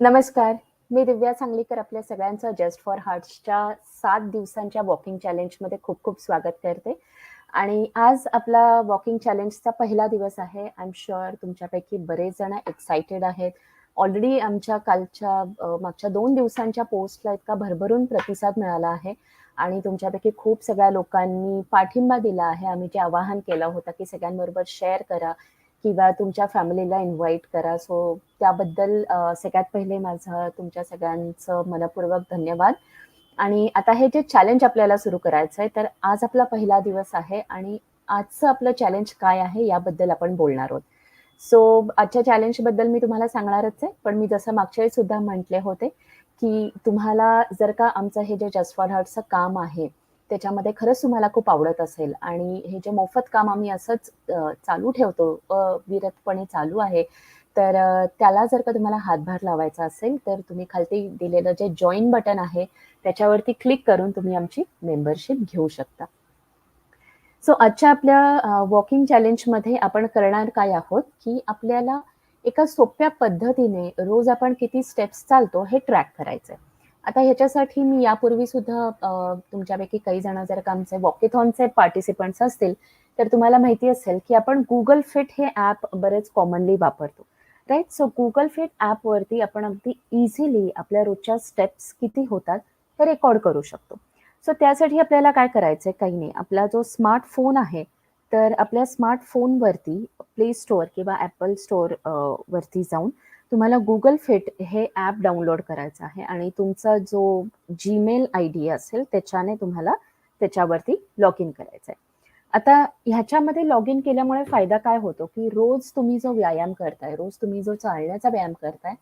नमस्कार. मी दिव्या सांगलीकर आपल्या सगळ्यांचं जस्ट फॉर हार्ट्सच्या सात दिवसांच्या वॉकिंग चॅलेंजमध्ये खूप खूप स्वागत करते. आणि आज आपला वॉकिंग चॅलेंजचा पहिला दिवस आहे. आय एम शुअर तुमच्यापैकी बरेच जण एक्सायटेड आहेत. ऑलरेडी आमच्या कालच्या मागच्या दोन दिवसांच्या पोस्टला इतका भरभरून प्रतिसाद मिळाला आहे. आणि तुमच्यापैकी खूप सगळ्या लोकांनी पाठिंबा दिला आहे. आम्ही जे आवाहन केलं होतं की सगळ्यांबरोबर शेअर करा. किंवा तुमच्या फॅमिलीला इन्व्हाइट करा. सो त्याबद्दल सगळ्यात पहिले माझं तुमच्या सगळ्यांचं मनपूर्वक धन्यवाद. आणि आता हे जे चॅलेंज आपल्याला सुरू करायचं आहे तर आज आपला पहिला दिवस आहे आणि आजचं आपलं चॅलेंज काय आहे याबद्दल आपण बोलणार आहोत. सो आजच्या चॅलेंजबद्दल मी तुम्हाला सांगणारच आहे पण मी जसं मागच्या वेळी सुद्धा म्हटले होते की तुम्हाला जर का आमचं हे जे जसवाड हार्टचं काम आहे त्याच्यामध्ये खरंच तुम्हाला खूप आवडत असेल. आणि हे जे मोफत काम आम्ही असंच चालू ठेवतो अविरतपणे चालू आहे तर त्याला जर का तुम्हाला हातभार लावायचा असेल तर तुम्ही खालती दिलेलं जे जॉईन बटन आहे त्याच्यावरती क्लिक करून तुम्ही आमची मेंबरशिप घेऊ शकता. सो आजच्या आपल्या वॉकिंग चॅलेंजमध्ये आपण करणार काय आहोत की आपल्याला एका सोप्या पद्धतीने रोज आपण किती स्टेप्स चालतो हे ट्रॅक करायचं आहे आता ह्याच्यासाठी मी यापूर्वी सुद्धा तुमच्यापैकी काही जण जर का आमचे वॉकेथॉनचे पार्टिसिपंट्स असतील तर तुम्हाला माहिती असेल की आपण गुगल फिट हे ॲप बरेच कॉमनली वापरतो. राईट सो गुगल फिट ॲपवरती आपण अगदी इझिली आपल्या रोजच्या स्टेप्स किती होतात हे रेकॉर्ड करू शकतो. सो त्यासाठी आपल्याला काय करायचं आहे काही नाही. आपला जो स्मार्टफोन आहे तर आपल्या स्मार्टफोनवरती प्ले स्टोअर किंवा ॲपल स्टोअर वरती जाऊन तुम्हाला गुगल फिट हे ॲप डाउनलोड करायचं आहे आणि तुमचा जो जीमेल आय डी असेल त्याच्याने तुम्हाला त्याच्यावरती लॉग इन करायचं आहे आता ह्याच्यामध्ये लॉग इन केल्यामुळे फायदा काय होतो की रोज तुम्ही जो व्यायाम करताय रोज तुम्ही जो चालण्याचा व्यायाम करताय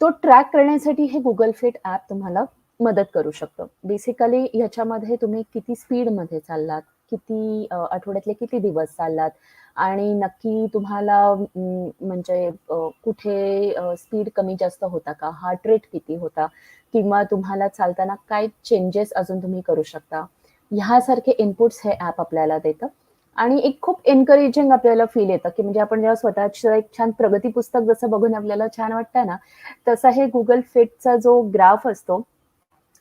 तो ट्रॅक करण्यासाठी हे गुगल फिट ॲप तुम्हाला मदत करू शकतो. बेसिकली ह्याच्यामध्ये तुम्ही किती स्पीडमध्ये चाललात किती आठवड्यातले किती दिवस चाललात आणि नक्की तुम्हाला म्हणजे कुठे स्पीड कमी जास्त होता का? हार्ट रेट किती होता? किंवा तुम्हाला चालताना काय चेंजेस अजून तुम्ही करू शकता? ह्यासारखे इनपुट्स हे ॲप आपल्याला देतं. आणि एक खूप एनकरेजिंग आपल्याला फील येतं की म्हणजे आपण जेव्हा स्वतःचं एक छान प्रगती पुस्तक जसं बघून आपल्याला छान वाटतं ना तसा हे गुगल फिटचा जो ग्राफ असतो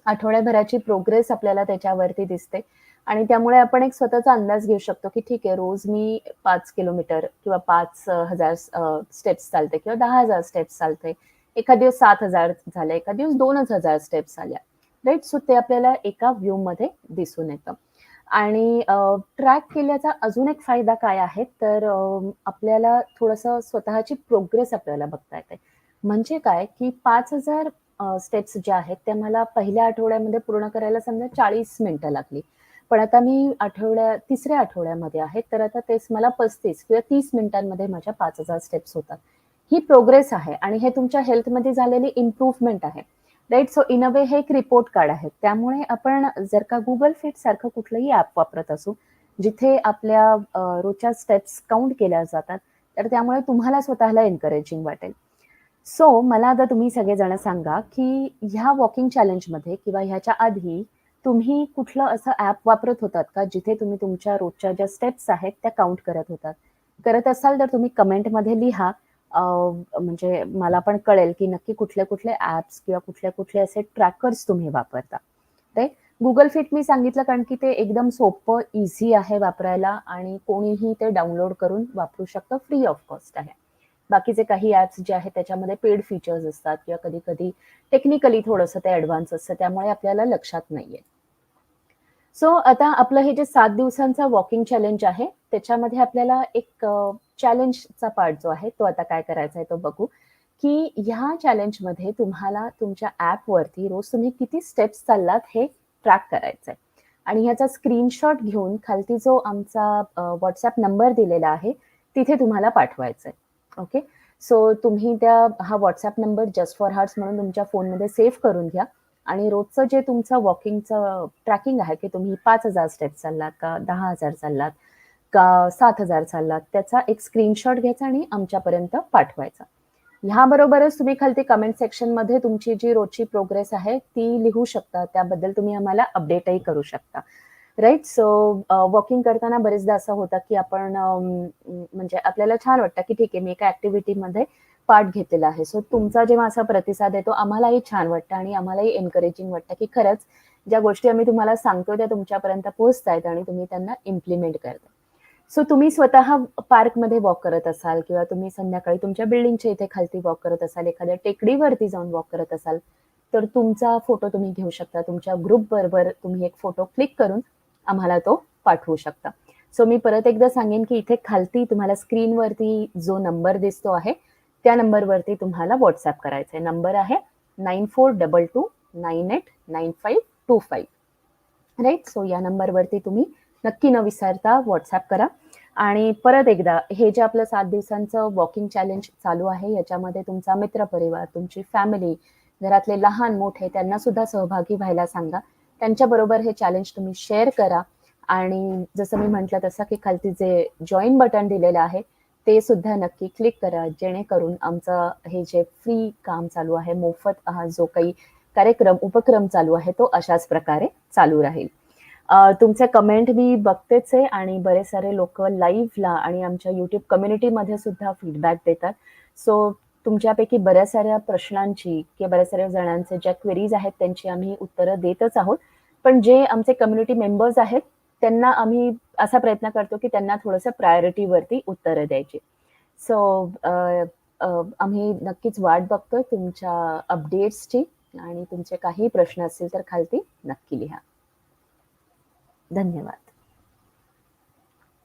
आठवड्याभराची प्रोग्रेस आपल्याला त्याच्यावरती दिसते. आणि त्यामुळे आपण एक स्वतःचा अंदाज घेऊ शकतो की ठीक आहे रोज मी पाच किलोमीटर किंवा पाच हजार स्टेप्स चालते किंवा दहा हजार स्टेप्स चालते. एखाद दिवस सात हजार झाले एखाद दिवस दोनच हजार स्टेप्स आल्या. राईट सो ते आपल्याला एका व्ह्यू मध्ये दिसून येतं. आणि ट्रॅक केल्याचा अजून एक फायदा काय आहे? तर आपल्याला थोडंसं स्वतःची प्रोग्रेस आपल्याला बघता येते. म्हणजे काय? की पाच हजार स्टेप्स ज्या आहेत त्या मला पहिल्या आठवड्यामध्ये पूर्ण करायला समजा चाळीस मिनिटं लागली. पण आता मी आठवड्या तिसऱ्या आठवड्यामध्ये आहे तर आता तेच मला पस्तीस किंवा तीस मिनिटांमध्ये माझ्या पाच हजार स्टेप्स होतात. ही प्रोग्रेस आहे आणि हे तुमच्या हेल्थमध्ये झालेली इम्प्रूव्हमेंट आहे. Right so in a way हे एक रिपोर्ट कार्ड आहे. त्यामुळे आपण जर का गुगल फिट सारखं कुठलंही ॲप वापरत असू जिथे आपल्या रोजच्या स्टेप्स काउंट केल्या जातात तर त्यामुळे तुम्हाला स्वतःला एनकरेजिंग वाटेल. सो मला आता तुम्ही सगळेजण सांगा की ह्या वॉकिंग चॅलेंजमध्ये किंवा ह्याच्या आधी तुम्ही कुठलं असं ऍप वापरत होतात का जिथे तुम्ही तुमच्या रोजच्या ज्या स्टेप्स आहेत त्या काउंट करत होतात? करत असाल तर तुम्ही कमेंटमध्ये लिहा. म्हणजे मला पण कळेल की नक्की कुठले कुठले ॲप्स किंवा कुठले कुठले असे ट्रॅकर्स तुम्ही वापरता. राईट गुगल फिट मी सांगितलं कारण की ते एकदम सोपं इझी आहे वापरायला आणि कोणीही ते डाउनलोड करून वापरू शकतं. फ्री ऑफ कॉस्ट आहे. बाकीचे काही ऍप्स जे आहेत त्याच्यामध्ये पेड फीचर्स असतात किंवा कधी कधी टेक्निकली थोडंसं ते ऍडव्हान्स असतं त्यामुळे आपल्याला लक्षात नाहीये. सो आता आपलं हे जे सात दिवसांचा वॉकिंग चॅलेंज आहे त्याच्यामध्ये आपल्याला एक चॅलेंजचा पार्ट जो आहे तो आता काय करायचा आहे तो बघू. की ह्या चॅलेंजमध्ये तुम्हाला तुमच्या ॲपवरती रोज तुम्ही किती स्टेप्स चाललात हे ट्रॅक करायचं आहे आणि ह्याचा स्क्रीनशॉट घेऊन खालती जो आमचा व्हॉट्सॲप नंबर दिलेला आहे तिथे तुम्हाला पाठवायचा आहे ओके सो तुम्ही त्या हा WhatsApp number just for hearts म्हणून तुमच्या फोनमध्ये सेव्ह करून घ्या. आणि रोजचं जे तुमचं वॉकिंगचं ट्रॅकिंग आहे की तुम्ही पाच हजार स्टेप चाललात का दहा हजार चाललात का सात हजार चाललात त्याचा एक स्क्रीनशॉट घ्यायचा आणि आमच्यापर्यंत पाठवायचा. ह्याबरोबरच तुम्ही खालती कमेंट सेक्शनमध्ये तुमची जी रोजची प्रोग्रेस आहे ती लिहू शकता. त्याबद्दल तुम्ही आम्हाला अपडेटही करू शकता. राईट सो वॉकिंग करताना बरेचदा असं होतं की आपण म्हणजे आपल्याला छान वाटतं की ठीक आहे मी एका ऍक्टिव्हिटीमध्ये पार्ट घेतलेला आहे. सो तुमचा जेव्हा असा प्रतिसाद येतो आम्हालाही छान वाटतं आणि आम्हालाही एनकरेजिंग वाटतं की खरंच ज्या गोष्टी आम्ही तुम्हाला सांगतो त्या तुमच्यापर्यंत पोहोचतायत आणि तुम्ही त्यांना इम्प्लिमेंट करता सो तुम्ही स्वतः पार्कमध्ये वॉक करत असाल किंवा तुम्ही संध्याकाळी तुमच्या बिल्डिंगच्या इथे खालती वॉक करत असाल एखाद्या टेकडीवरती जाऊन वॉक करत असाल तर तुमचा फोटो तुम्ही घेऊ शकता. तुमच्या ग्रुप बरोबर तुम्ही एक फोटो क्लिक करून आम्हाला तो पाठवू शकता. सो मी परत एकदा सांगेन की इथे खालती तुम्हाला स्क्रीनवरती जो नंबर दिसतो आहे त्या नंबरवरती तुम्हाला व्हॉट्सअप करायचा आहे नंबर आहे nine four double two nine eight nine five two five right so या नंबरवरती तुम्ही नक्की न विसरता व्हॉट्सअप करा. आणि परत एकदा हे जे आपलं सात दिवसांचं वॉकिंग चॅलेंज चालू आहे याच्यामध्ये तुमचा मित्रपरिवार तुमची फॅमिली घरातले लहान मोठे त्यांना सुद्धा सहभागी व्हायला सांगा. त्यांच्याबरोबर हे चॅलेंज तुम्ही शेअर करा. आणि जसं मी म्हटलं तसं की खालती जे जॉईन बटन दिलेलं आहे ते सुद्धा नक्की क्लिक करा. जेणेकरून आमचं हे जे फ्री काम चालू आहे मोफत हा जो काही कार्यक्रम उपक्रम चालू आहे तो अशाच प्रकारे चालू राहील. तुमचे कमेंट मी बघतेच आहे आणि बरेच सारे लोक लाईव्हला आणि आमच्या युट्यूब कम्युनिटीमध्ये सुद्धा फीडबॅक देतात. सो तुमच्यापैकी बऱ्याच साऱ्या प्रश्नांची किंवा बऱ्याच साऱ्या जणांचे ज्या क्वेरीज आहेत त्यांची आम्ही उत्तरं देतच आहोत. पण जे आमचे कम्युनिटी मेंबर्स आहेत त्यांना आम्ही असा प्रयत्न करतो की त्यांना थोडंसं प्रायोरिटीवरती उत्तरं द्यायची. सो आम्ही नक्कीच वाट बघतोय तुमच्या अपडेट्सची आणि तुमचे काही प्रश्न असतील तर खालती नक्की लिहा. धन्यवाद.